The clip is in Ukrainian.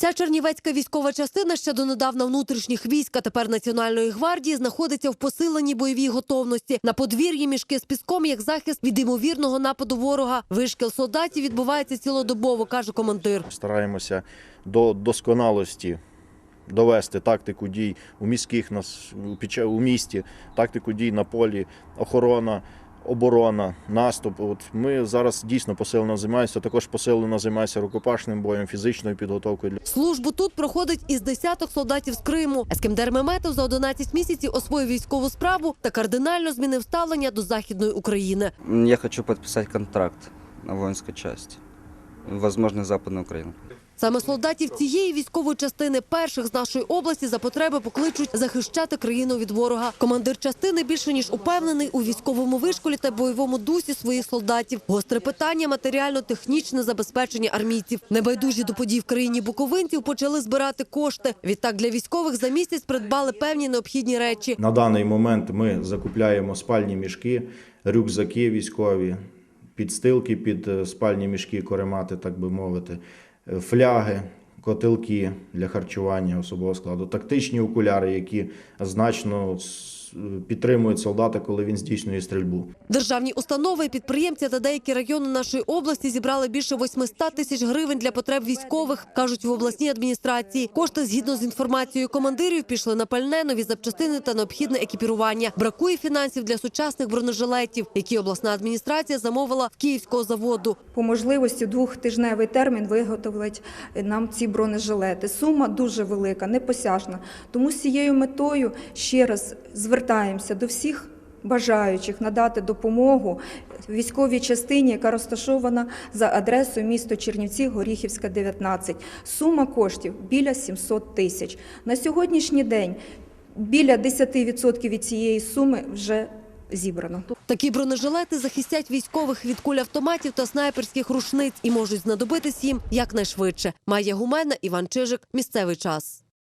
Ця чернівецька військова частина ще донедавна внутрішніх військ, а тепер Національної гвардії, знаходиться в посиленій бойовій готовності. На подвір'ї мішки з піском як захист від ймовірного нападу ворога. Вишкіл солдатів відбувається цілодобово, каже командир. Стараємося до досконалості довести тактику дій у міських нас у місті, тактику дій на полі, охорона. Оборона, наступ. От ми зараз дійсно посилено займаємося. Також посилено займаємося рукопашним боєм, фізичною підготовкою. Службу тут проходить із десяток солдатів з Криму. Ескендер Меметов за 11 місяців освоїв військову справу та кардинально змінив ставлення до західної України. Я хочу підписати контракт на воинской части. Возможно, Западную Украину. Саме солдатів цієї військової частини перших з нашої області за потреби покличуть захищати країну від ворога. Командир частини більше ніж упевнений у військовому вишколі та бойовому дусі своїх солдатів. Гостре питання матеріально-технічне забезпечення армійців. Небайдужі до подій в країні буковинців почали збирати кошти. Відтак для військових за місяць придбали певні необхідні речі. На даний момент ми закупляємо спальні мішки, рюкзаки військові, підстилки під е, спальні мішки, коремати, так би мовити, е, фляги, котелки для харчування особового складу, тактичні окуляри, які значно підтримують солдата, коли він здійснює стрільбу. Державні установи, підприємці та деякі райони нашої області зібрали більше 800 тисяч гривень для потреб військових, кажуть в обласній адміністрації. Кошти, згідно з інформацією командирів, пішли на пальне, нові запчастини та необхідне екіпірування. Бракує фінансів для сучасних бронежилетів, які обласна адміністрація замовила в київського заводу. По можливості двохтижневий термін виготовлять нам ці бронежилети. Сума дуже велика, непосяжна. Тому з цією метою ще раз звертаємося до всіх бажаючих надати допомогу військовій частині, яка розташована за адресою місто Чернівці, Горіхівська, 19. Сума коштів біля 700 тисяч. На сьогоднішній день біля 10% від цієї суми вже зібрано. Такі бронежилети захистять військових від куль автоматів та снайперських рушниць і можуть знадобитись їм якнайшвидше. Майя Гумена, Іван Чижик. Місцевий час.